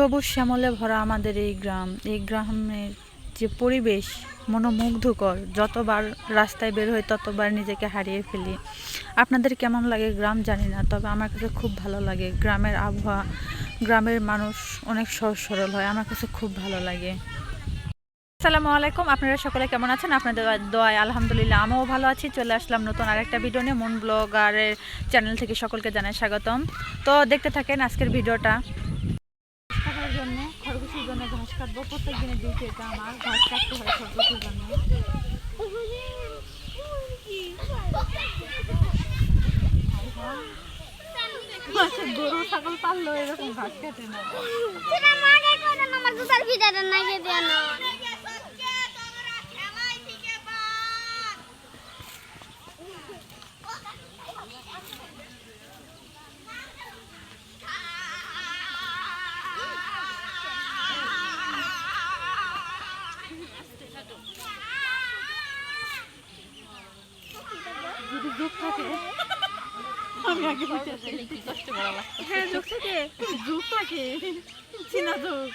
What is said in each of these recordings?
সবুজ শ্যামলে ভরা আমাদের এই গ্রাম, এই গ্রামের যে পরিবেশ মনোমুগ্ধকর, যতবার রাস্তায় বের হই ততবার নিজেকে হারিয়ে ফেলি। আপনাদের কেমন লাগে গ্রাম জানি না, তবে আমার কাছে খুব ভালো লাগে। গ্রামের আবহাওয়া, গ্রামের মানুষ অনেক সহজ সরল হয়, আমার কাছে খুব ভালো লাগে। আসসালামু আলাইকুম, আপনারা সকলে কেমন আছেন? আপনাদের দোয়ায় আলহামদুলিল্লাহ আমিও ভালো আছি। চলে আসলাম নতুন আরেকটা ভিডিও নিয়ে। মন ব্লগারের চ্যানেল থেকে সকলকে জানাই স্বাগতম। তো দেখতে থাকেন আজকের ভিডিওটা কাটার জন্য খরগোশের জন্য ঘাস কাটবো প্রত্যেক দিনের ডিউটি এটা আমার ঘাস কাটতে হয় খরগোশের জন্য। আচ্ছা, গরু ছাগল পাললো এরকম ঘাস কাটে না। মাকে করে না। আমার থাকে। আমি আগে যদি যোগ থাকে আমি আগে হ্যাঁ যোগ থাকে। যোগ থাকে। চিনা যোগ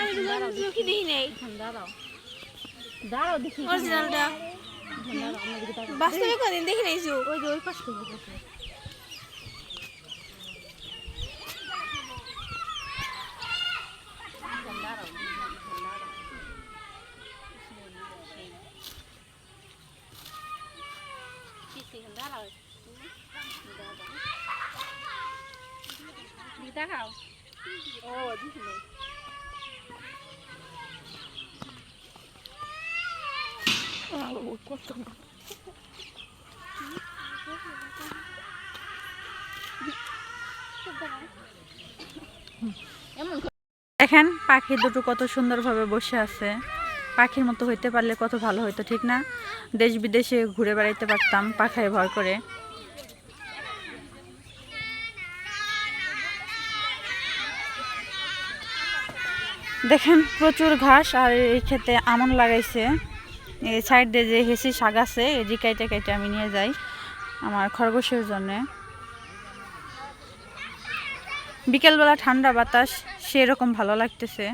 আমি যোগই দিই নাই। দাঁড়াও দাঁড়াও দেখি অরিজিনালটা বাস্তবে কোনদিন দেখি নাই যোগ ওই যে ওই পাশ থেকে বসে। দেখাও দেখেন পাখি দুটো কত সুন্দরভাবে বসে আছে। পাখির মতো হইতে পারলে কত ভালো হইতো ঠিক না? দেশ বিদেশে ঘুরে বেড়াইতে পারতাম পাখায় ভর করে। দেখেন প্রচুর ঘাস আর এই ক্ষেতে আমন লাগাইছে। এই সাইড দিয়ে যে হেসি শাক আছে যে কাইটে কাইটে আমি নিয়ে যাই আমার খরগোশের জন্যে। বিকেলবেলা ঠান্ডা বাতাস, সেরকম ভালো লাগতেছে।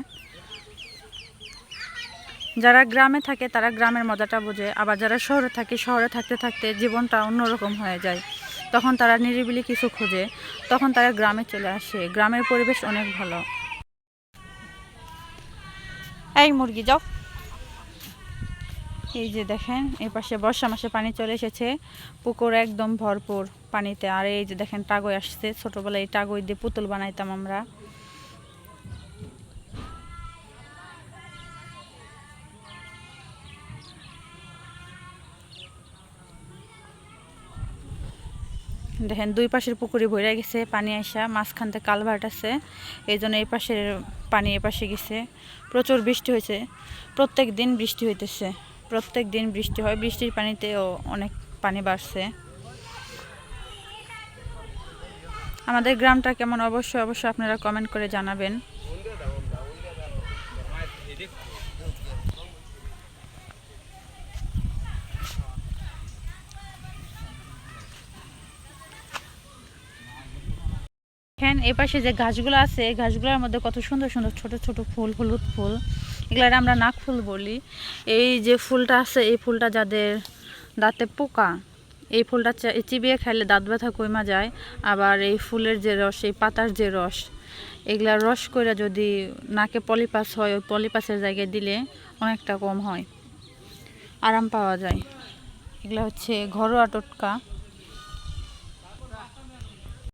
যারা গ্রামে থাকে, তারা গ্রামের মজাটা বোঝে। আবার যারা শহরে থাকে, শহরে থাকতে থাকতে জীবনটা অন্যরকম হয়ে যায়। তখন তারা নিরিবিলি কিছু খোঁজে। তখন তারা গ্রামে চলে আসে। গ্রামের পরিবেশ অনেক ভালো। এই মুরগি যাও। এই যে দেখেন, এই পাশে বর্ষা মাসে পানি চলে এসেছে। পুকুর একদম ভরপুর পানিতে। আর এই যে দেখেন, টাগই আসছে। ছোটোবেলায় এই টাগই দিয়ে পুতুল বানাইতাম আমরা। দেখেন, দুই পাশের পুকুরে ভরে গেছে পানি আসা মাঝখানতে কালভার্ট আছে। এই জন্য এই পাশের পানি এ পাশে গেছে। প্রচুর বৃষ্টি হয়েছে। প্রত্যেক দিন বৃষ্টি হইতেছে। প্রত্যেক দিন বৃষ্টি হয়। বৃষ্টির পানিতেও অনেক পানি বাড়ছে। আমাদের গ্রামটা কেমন? অবশ্যই অবশ্যই আপনারা কমেন্ট করে জানাবেন। দেখেন, এই পাশে যে গাছগুলো আছে, এই গাছগুলোর মধ্যে কত সুন্দর সুন্দর ছোট ছোট ফুল, হলুদ ফুল। এগুলার আমরা নাক ফুল বলি। এই যে ফুলটা আছে, এই ফুলটা যাদের দাঁতে পোকা, এই ফুলটা চিবিয়ে খাইলে দাঁত ব্যথা কইমা যায়। আবার এই ফুলের যে রস, এই পাতার যে রস, এগুলার রস করে যদি নাকে পলিপাস হয়, ওই পলিপাসের জায়গায় দিলে অনেকটা কম হয়। আরাম পাওয়া যায়। এগুলো হচ্ছে ঘরোয়া টোটকা।